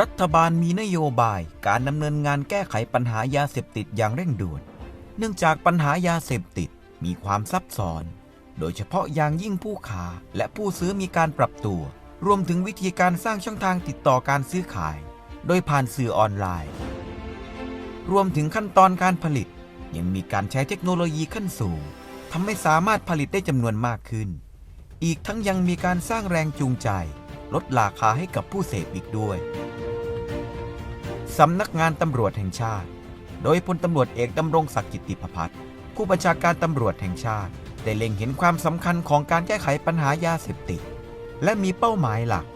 รัฐบาลมีนโยบายการดำเนินงานแก้ไขปัญหายาเสพติดอย่างเร่งด่วน เนื่องจากปัญหายาเสพติดมีความซับซ้อน โดยเฉพาะอย่างยิ่งผู้ค้าและผู้ซื้อมีการปรับตัว รวมถึงวิธีการสร้างช่องทางติดต่อการซื้อขาย โดยผ่านสื่อออนไลน์ รวมถึงขั้นตอนการผลิต ยังมีการใช้เทคโนโลยีขั้นสูงทำให้สามารถผลิตได้จำนวนมากขึ้น อีกทั้งยังมีการสร้างแรงจูงใจ ลดราคาให้กับผู้เสพอีกด้วย สำนักงานตำรวจแห่งชาติ โดยพลตำรวจเอกดำรงศักดิ์กิติประพัฒน์ผู้บัญชาการตำรวจแห่งชาติ ได้เล็งเห็นความสำคัญของการแก้ไขปัญหายาเสพติด และมีเป้าหมายหลัก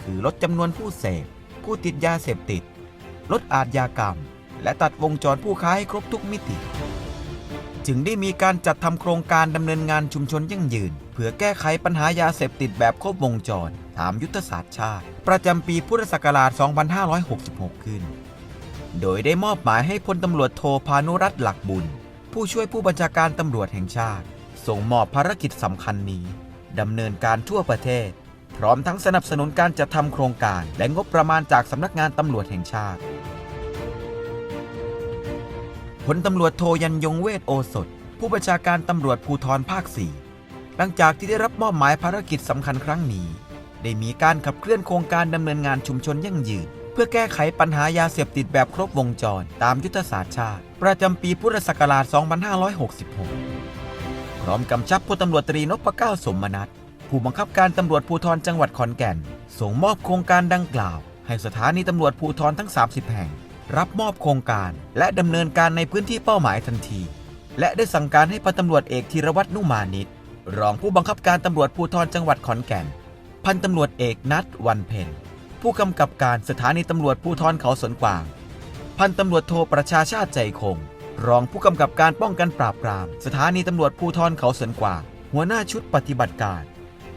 คือลดจำนวนผู้เสพ ผู้ติดยาเสพติด ลดอาชญากรรม และตัดวงจรผู้ค้าให้ครบทุกมิติ จึงได้มีการจัดทำโครงการดำเนินงานชุมชนยั่งยืน เพื่อแก้ไขปัญหายาเสพติดแบบครบวงจร ตามยุทธศาสตร์ชาติ ประจำปีพุทธศักราช 2566 ขึ้น โดยได้มอบหมายให้พลตำรวจโทพานุรัตน์หลักบุญ ผู้ช่วยผู้บัญชาการตำรวจแห่งชาติ ส่งมอบภารกิจสำคัญนี้ดำเนินการทั่วประเทศ พร้อมทั้งสนับสนุนการจัดทำโครงการ และงบประมาณจากสำนักงานตำรวจแห่งชาติพลตำรวจโทยันยงเวทโอสถ ผู้บัญชาการตำรวจภูธรภาค 4 หลังจากที่ได้รับมอบหมายภารกิจสำคัญครั้งนี้ ได้มีการขับเคลื่อนโครงการดำเนินงานชุมชนยั่งยืน เพื่อแก้ไขปัญหายาเสพติดแบบครบวงจร ตามยุทธศาสตร์ชาติ ประจำปีพุทธศักราช 2566 พร้อมกำชับพลตำรวจตรีนพเก้าสมนัทผู้บังคับการตำรวจภูธรจังหวัดขอนแก่น ส่งมอบโครงการดังกล่าว ให้สถานีตำรวจภูธรทั้ง 30 แห่ง รับมอบโครงการ และดำเนินการในพื้นที่เป้าหมายทันที และได้สั่งการให้พันตำรวจเอกธีรวัตรนุมานิตรองผู้บังคับการตำรวจภูธรจังหวัดขอนแก่น พันตำรวจเอกนัทวันเพ็ญ ผู้กำกับการสถานีตำรวจภูธรเขาสวนกวาง พันตำรวจโทรประชาชาติใจคง รองผู้กำกับการป้องกันปราบปราม สถานีตำรวจภูธรเขาสวนกวาง หัวหน้าชุดปฏิบัติการ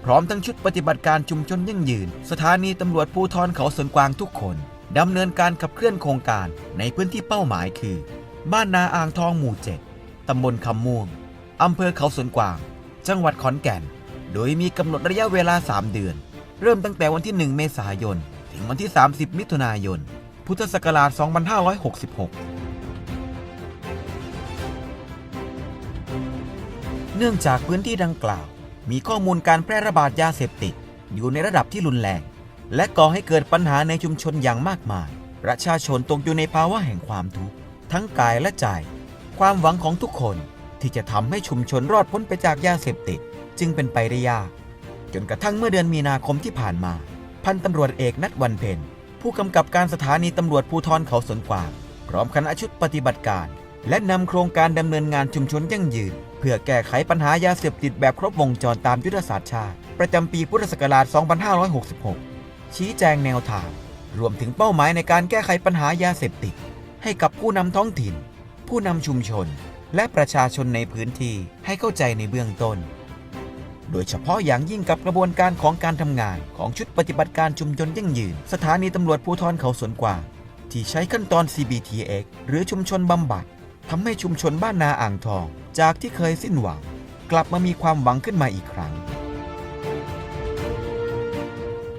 พร้อมทั้งชุดปฏิบัติการชุมชนยั่งยืน สถานีตำรวจภูธรเขาสวนกวางทุกคนดำเนินการขับเคลื่อนโครงการในพื้นที่เป้าหมายคือ บ้านนาอ่างทองหมู่เจ็ดตำบลคำม่วงอำเภอเขาสวนกวาง จังหวัดขอนแก่น โดยมีกำหนดระยะเวลา 3 เดือน เริ่มตั้งแต่วันที่ 1 เมษายน ถึงวันที่ 30 มิถุนายน พุทธศักราช 2566 เนื่องจากพื้นที่ดังกล่าว มีข้อมูลการแพร่ระบาดยาเสพติด อยู่ในระดับที่รุนแรง และก่อให้เกิดปัญหาในชุมชนอย่างมากมาย ประชาชนตกอยู่ในภาวะแห่งความทุกข์ทั้งกายและใจ ความหวังของทุกคนที่จะทำให้ชุมชนรอดพ้นไปจากยาเสพติด จึงเป็นไปได้ยาก จนกระทั่งเมื่อเดือนมีนาคมที่ผ่านมา พันตำรวจเอกนัทวันเพ็ญผู้กำกับการสถานีตำรวจภูธรเขาสวนกวาง พร้อมคณะชุดปฏิบัติการ และนำโครงการดำเนินงานชุมชนยั่งยืน เพื่อแก้ไขปัญหายาเสพติดแบบครบวงจรตามยุทธศาสตร์ชาติ ประจำปีพุทธศักราช 2566 ชี้แจงแนวทาง รวมถึงเป้าหมายในการแก้ไขปัญหายาเสพติด ให้กับผู้นำท้องถิ่น ผู้นำชุมชน และประชาชนในพื้นที่ให้เข้าใจในเบื้องต้น โดยเฉพาะอย่างยิ่งกับกระบวนการของการทำงานของชุดปฏิบัติการชุมชนยั่งยืน สถานีตำรวจภูธรเขาสวนกวางที่ใช้ขั้นตอน CBTX หรือชุมชนบำบัดทำให้ชุมชนบ้านนาอ่างทอง จากที่เคยสิ้นหวัง กลับมามีความหวังขึ้นมาอีกครั้ง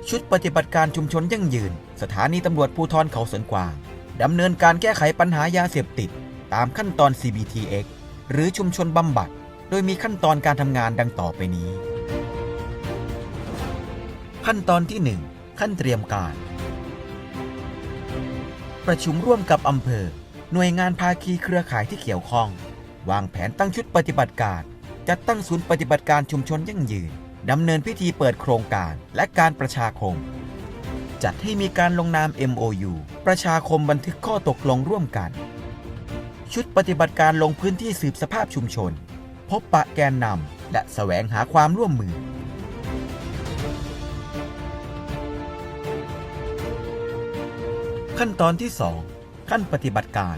ชุดปฏิบัติการชุมชนยั่งยืน สถานีตำรวจภูธรเขาสวนกวางดำเนินการแก้ไขปัญหายาเสพติด ตามขั้นตอน CBTX หรือชุมชนบำบัด โดยมีขั้นตอนการทำงานดังต่อไปนี้ ขั้นตอนที่ 1 ขั้นเตรียมการ ประชุมร่วมกับอำเภอ หน่วยงานภาคีเครือข่ายที่เกี่ยวข้อง วางแผนตั้งชุดปฏิบัติการ จัดตั้งศูนย์ปฏิบัติการชุมชนยั่งยืนดำเนินพิธีเปิดโครงการและการประชาคม จัดให้มีการลงนาม MOU ประชาคมบันทึกข้อตกลงร่วมกัน ชุดปฏิบัติการลงพื้นที่สืบสภาพชุมชน พบปะแกนนำและแสวงหาความร่วมมือ ขั้นตอนที่ 2 ขั้นปฏิบัติการ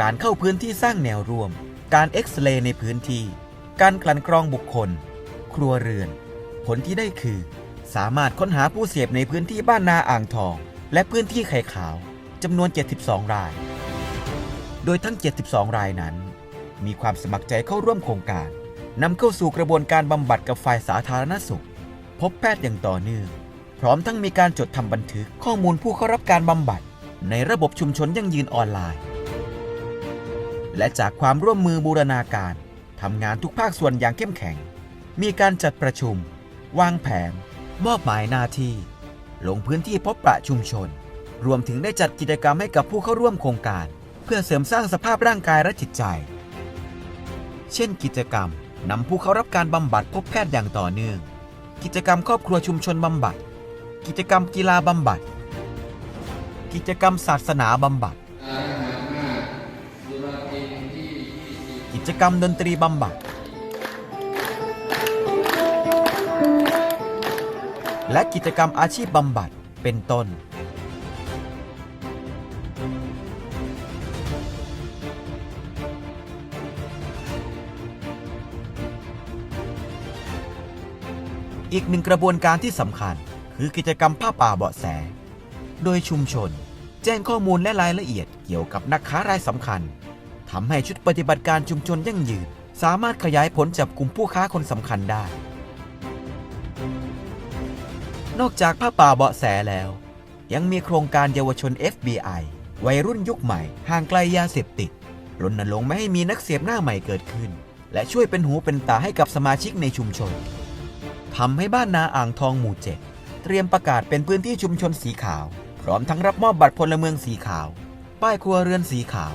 การเข้าพื้นที่สร้างแนวร่วม การเอ็กซเรย์ในพื้นที่ การกลั่นกรองบุคคล ครัวเรือน ผลที่ได้คือ สามารถค้นหาผู้เสพในพื้นที่บ้านนาอ่างทอง และพื้นที่ไข่ขาวจำนวน 72 ราย โดยทั้ง 72 รายนั้น มีความสมัครใจเข้าร่วมโครงการนำเข้าสู่กระบวนการบำบัดกับฝ่ายสาธารณสุข พบแพทย์อย่างต่อเนื่องพร้อมทั้งมีการจดทำบันทึกข้อมูลผู้เข้ารับการบำบัด ในระบบชุมชนยั่งยืนออนไลน์ และจากความร่วมมือบูรณาการทำงานทุกภาคส่วนอย่างเข้มแข็ง มีการจัดประชุม วางแผน มอบหมายหน้าที่ ลงพื้นที่พบประชุมชน รวมถึงได้จัดกิจกรรมให้กับผู้เข้าร่วมโครงการ เพื่อเสริมสร้างสภาพร่างกายและจิตใจ เช่นกิจกรรมนำผู้เข้ารับการบำบัดพบแพทย์อย่างต่อเนื่อง กิจกรรมครอบครัวชุมชนบำบัด กิจกรรมกีฬาบำบัด กิจกรรมศาสนาบำบัด กิจกรรมดนตรีบำบัด และกิจกรรมอาชีพบำบัด เป็นต้น อีกหนึ่งกระบวนการที่สำคัญ คือกิจกรรมผ้าป่าเบาะแส โดยชุมชน แจ้งข้อมูลและรายละเอียดเกี่ยวกับนักค้ารายสำคัญทำให้ชุดปฏิบัติการชุมชนยั่งยืน สามารถขยายผลจับกลุ่มผู้ค้าคนสำคัญได้ นอกจากผ้าป่าเบาะแสแล้ว ยังมีโครงการเยาวชน FBI วัยรุ่นยุคใหม่ ห่างไกลยาเสพติดรณรงค์ไม่ให้มีนักเสพหน้าใหม่เกิดขึ้น และช่วยเป็นหูเป็นตาให้กับสมาชิกในชุมชน ทำให้บ้านนาอ่างทองหมู่เจ็ดเตรียมประกาศเป็นพื้นที่ชุมชนสีขาว พร้อมทั้งรับมอบบัตรพลเมืองสีขาว ป้ายครัวเรือนสีขาว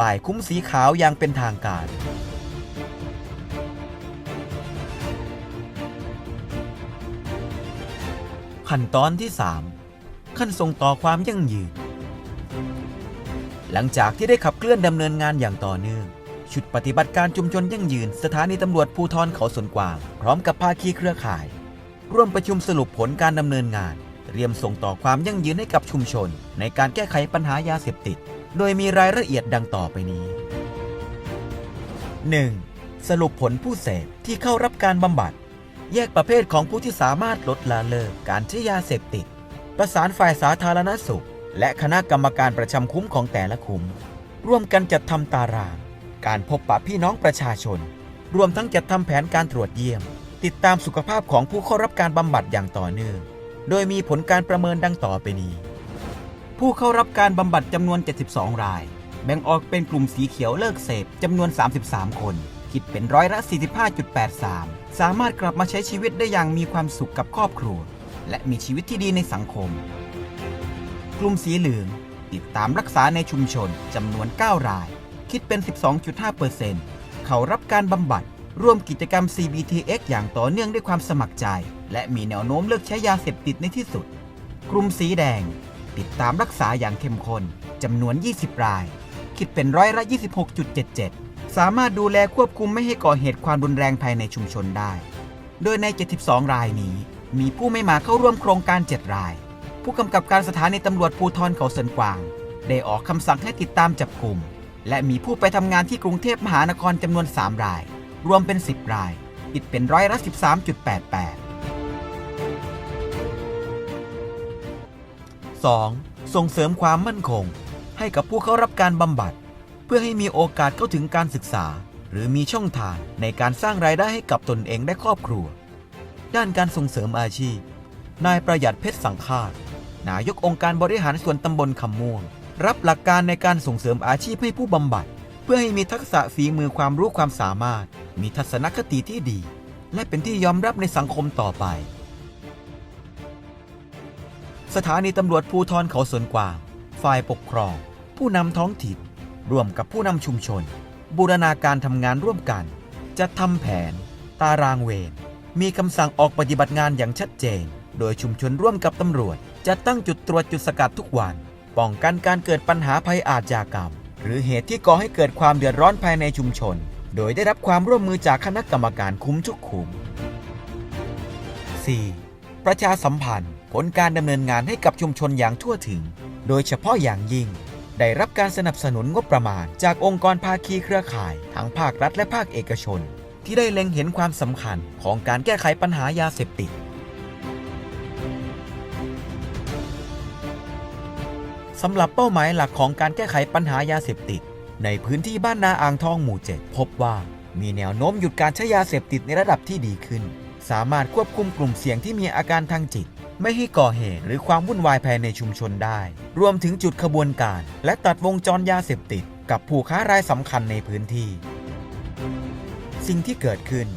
ป้ายคุ้มสีขาวอย่างเป็นทางการขั้นตอนที่ 3 ขั้นส่งต่อความยั่งยืน หลังจากที่ได้ขับเคลื่อนดำเนินงานอย่างต่อเนื่อง ชุดปฏิบัติการชุมชนยั่งยืนสถานีตำรวจภูธรเขาสวนกวาง พร้อมกับภาคีเครือข่าย ร่วมประชุมสรุปผลการดำเนินงาน เตรียมส่งต่อความยั่งยืนให้กับชุมชน ในการแก้ไขปัญหายาเสพติด โดยมีรายละเอียดดังต่อไปนี้ 1. สรุปผลผู้เสพที่เข้ารับการบำบัด แยกประเภทของผู้ที่สามารถลดละเลิกการใช้ยาเสพติด ประสานฝ่ายสาธารณสุข และคณะกรรมการประจำคุ้มของแต่ละคุ้มร่วมกันจัดทำตาราง การพบปะพี่น้องประชาชน รวมทั้งจัดทำแผนการตรวจเยี่ยม ติดตามสุขภาพของผู้เข้ารับการบำบัดอย่างต่อเนื่อง โดยมีผลการประเมินดังต่อไปนี้ ผู้เข้ารับการบำบัดจำนวน 72 ราย แบ่งออกเป็นกลุ่มสีเขียวเลิกเสพจำนวน 33 คน คิดเป็นร้อยละ 45.83 สามารถกลับมาใช้ชีวิตได้อย่างมีความสุขกับครอบครัว และมีชีวิตที่ดีในสังคม กลุ่มสีเหลืองติดตามรักษาในชุมชนจำนวน 9 ราย คิดเป็น 12.5%เขารับการบำบัด ร่วมกิจกรรม CBTX อย่างต่อเนื่องด้วยความสมัครใจ และมีแนวโน้มเลิกใช้ยาเสพติดในที่สุด กลุ่มสีแดง ติดตามรักษาอย่างเข้มข้นจำนวน 20 ราย คิดเป็นร้อยละ 26.77 สามารถดูแลควบคุมไม่ให้ก่อเหตุความรุนแรงภายในชุมชนได้ โดยใน 72 รายนี้ มีผู้ไม่มาเข้าร่วมโครงการ 7 ราย ผู้กำกับการสถานีตำรวจภูธรเขาเสินกวาง ได้ออกคำสั่งให้ติดตามจับกลุ่ม และมีผู้ไปทำงานที่กรุงเทพมหานครจำนวน 3 ราย รวมเป็น 10 ราย คิดเป็นร้อยละ 13.88 2. ส่งเสริมความมั่นคง ให้กับผู้เข้ารับการบำบัด เพื่อให้มีโอกาสเข้าถึงการศึกษา หรือมีช่องทางในการสร้างรายได้ให้กับตนเองและครอบครัว ด้านการส่งเสริมอาชีพ นายประหยัดเพชรสังฆาตนายกองค์การบริหารส่วนตำบลคำม่วง รับหลักการในการส่งเสริมอาชีพให้ผู้บำบัด เพื่อให้มีทักษะฝีมือความรู้ความสามารถ มีทัศนคติที่ดี และเป็นที่ยอมรับในสังคมต่อไป สถานีตำรวจภูธรเขาสวนกวาง ฝ่ายปกครอง ผู้นำท้องถิ่นร่วมกับผู้นำชุมชน บูรณาการทำงานร่วมกันจัดทำแผน ตารางเวรมีคำสั่งออกปฏิบัติงานอย่างชัดเจน โดยชุมชนร่วมกับตำรวจ จะตั้งจุดตรวจจุดสกัดทุกวัน ป้องกันการเกิดปัญหาภัยอาชญากรรม หรือเหตุที่ก่อให้เกิดความเดือดร้อนภายในชุมชน โดยได้รับความร่วมมือจากคณะกรรมการคุ้มชุกขุม 4. ประชาสัมพันธ์ผลการดำเนินงานให้กับชุมชนอย่างทั่วถึง โดยเฉพาะอย่างยิ่ง ได้รับการสนับสนุนงบประมาณ จากองค์กรภาคีเครือข่าย ทั้งภาครัฐและภาคเอกชน ที่ได้เล็งเห็นความสำคัญของการแก้ไขปัญหายาเสพติด สำหรับเป้าหมายหลักของการแก้ไขปัญหายาเสพติด ในพื้นที่บ้านนาอ่างทองหมู่เจ็ดพบว่า มีแนวโน้มหยุดการใช้ยาเสพติดในระดับที่ดีขึ้น สามารถควบคุมกลุ่มเสี่ยงที่มีอาการทางจิต ไม่ให้ก่อเหตุหรือความวุ่นวายภายในชุมชนได้ รวมถึงจุดขบวนการ และตัดวงจรยาเสพติด กับผู้ค้ารายสำคัญในพื้นที่ สิ่งที่เกิดขึ้น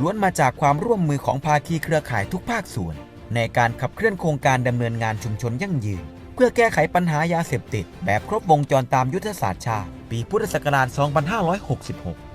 ล้วนมาจากความร่วมมือของภาคีเครือข่ายทุกภาคส่วน ในการขับเคลื่อนโครงการดำเนินงานชุมชนยั่งยืน พื่อแก้ไขปัญหายาเสพติด แบบครบวงจรตามยุทธศาสตร์ชาติปีพุทธศักราช 2566